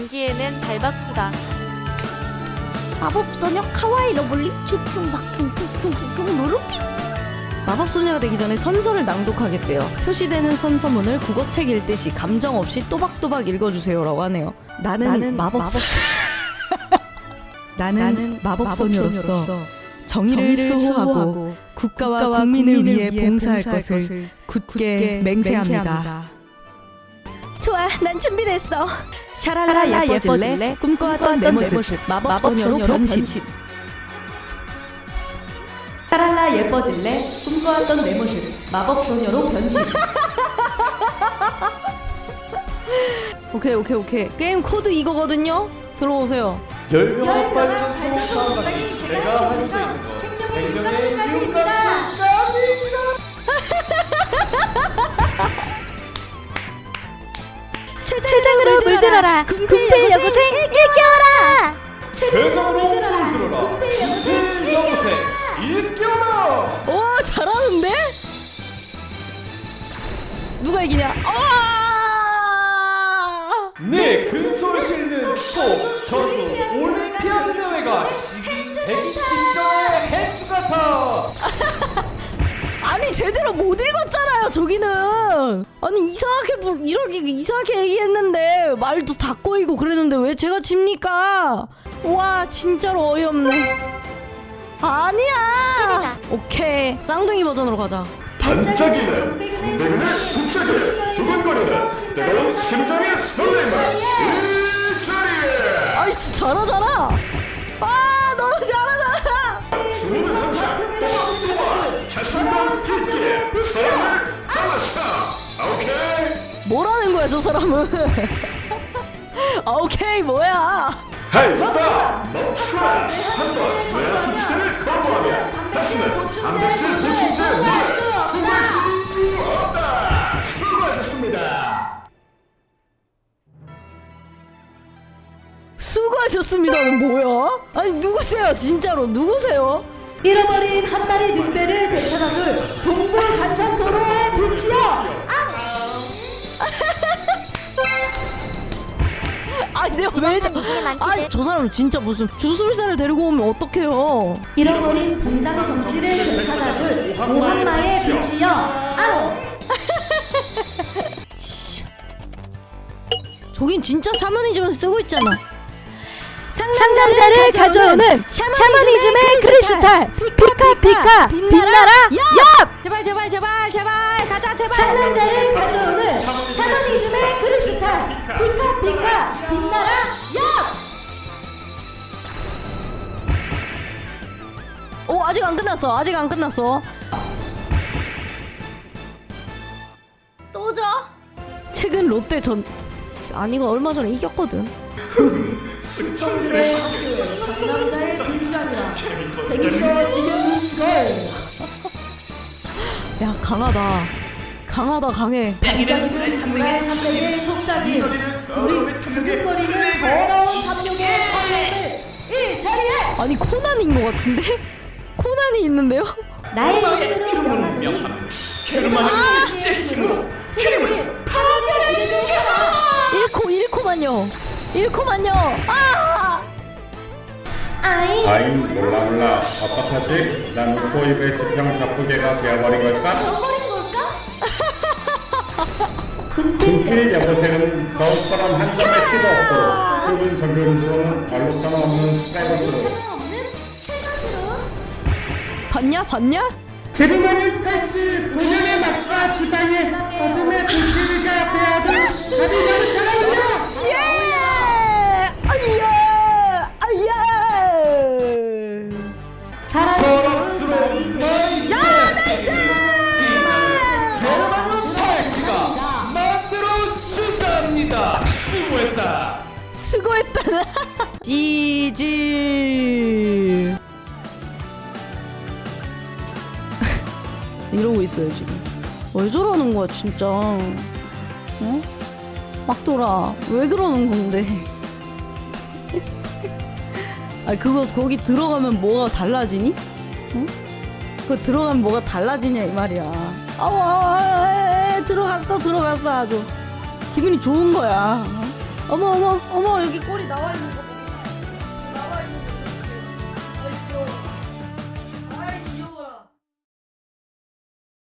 감기에는 발박수다. 마법소녀 카와이 러블리 쭈퉁박퉁퉁퉁퉁 누르피 마법소녀가 되기 전에 선서를 낭독하겠대요. 표시되는 선서문을 국어책 읽듯이 감정 없이 또박또박 읽어주세요라고 하네요. 나는, 나는 마법소 나는, 나는 마법소녀로서 마법소녀로서 정의를, 정의를 수호하고, 수호하고 국가와, 국가와 국민을, 국민을 위해 봉사할 봉사할 것을 것을 굳게 맹세합니다. 좋아 난 준비됐어. 샤랄라 샤랄라 예뻐질래? 예뻐질래? 꿈꿔왔던 내 모습. 마법 소녀로 변신. 샤랄라 예뻐질래? 꿈꿔왔던 내 모습. 마법 소녀로 변신. 오케이 오케이 오케이. 게임 코드 이거거든요? 들어오세요. 열명한 발전소 사업가기 내가 할 수 있는 것 생명의 육각수까지입니다 최장으로 물들어라. 금필 여고생 일깨워라. 세상으로 물들어라. 그 여고생 일깨워라. 오 잘하는데? 누가 이기냐? 아! 네 근소를 실는 또 전국 올림피아드 대회가 시기 대기 진정의 해주 같아 아니 제대로 못 읽었잖아요 저기는. 아니 이상하게 물- 이렇게 이상하게 얘기했는데 말도 다 꼬이고 그랬는데 왜 제가 집니까? 와 진짜로 어이없네. 아니야. 오케이. 쌍둥이 버전으로 가자. 반짝이는 군대군의 속삭여 두근거리는 뜨거운 심장의 설렘을 이 자리에 아이씨 잘하잖아 아 뭐라는 거야 저 사람은? 아, 오케이 뭐야? 헤이 스탑 멈춰라 한번 뇌 수치를 거부하면 다시는 단백질 보충제 물을 구할 수 없다 수고하셨습니다. 수고하셨습니다는 뭐야? 아니 누구세요 진짜로? 누구세요? 잃어버린 한 마리 늑대를 되찾아줄 동물 가찬 왜 자... 아니 저 사람 진짜 무슨 주술사를 데리고 오면 어떡해요? 잃어버린 분당 정치를 되찾아줄 오한마의 빛이여. 앙 저긴 진짜 샤머니즘을 쓰고 있잖아. 상남자를 가져오는 샤머니즘의 크리스탈. 피카 피카 빛나라 야! 제발 제발 제발 제발. 가자 제발. 상남자를 오 아직 안 끝났어. 아직 안 끝났어. 또 져 최근 롯데 전 아니 이거 얼마 전에 이겼거든. 승천들의 상남자의 등장이라 재밌어지는 걸야 강하다 강하다 강해 반짝이는 장면의 산맥의 속삭임 우리 두근거리는 더러운 삼룡의 설렘을 이 자리에 아니 코난인 것 같은데 코난이 있는데요? 나의 힘으로 명하노니 게르마늄 제 힘으로 힘을 파괴를 해라 1코 1코만요. 1코만요. 아! 아이. 몰라 몰라. 답답하지? 난 코입의 지평 자프개가 되어버린 걸까? 버린 걸까? 근데 군필 여고생은 거울처럼 한 점의 씨도 없고 좁은 없는 봤냐? 봤냐? 게르마늄 스카치 본연의 맛과 지방의 어둠의 불길이가 배하던 다리가 차가운다 예! 아야! 아야! 서럽스러운 너의 야 나이스! 게르마늄 파이치가 만들어 준답니다. 수고했다. 수고했다. 지지 이러고 있어요 지금 왜 저러는 거야 진짜 어? 막 돌아 왜 그러는 건데 아 그거 거기 들어가면 뭐가 달라지니? 어? 그거 들어가면 뭐가 달라지냐 이 말이야 에, 들어갔어 들어갔어 아주 기분이 좋은 거야 어? 어머 어머 어머 여기 꼬리 나와 있는 거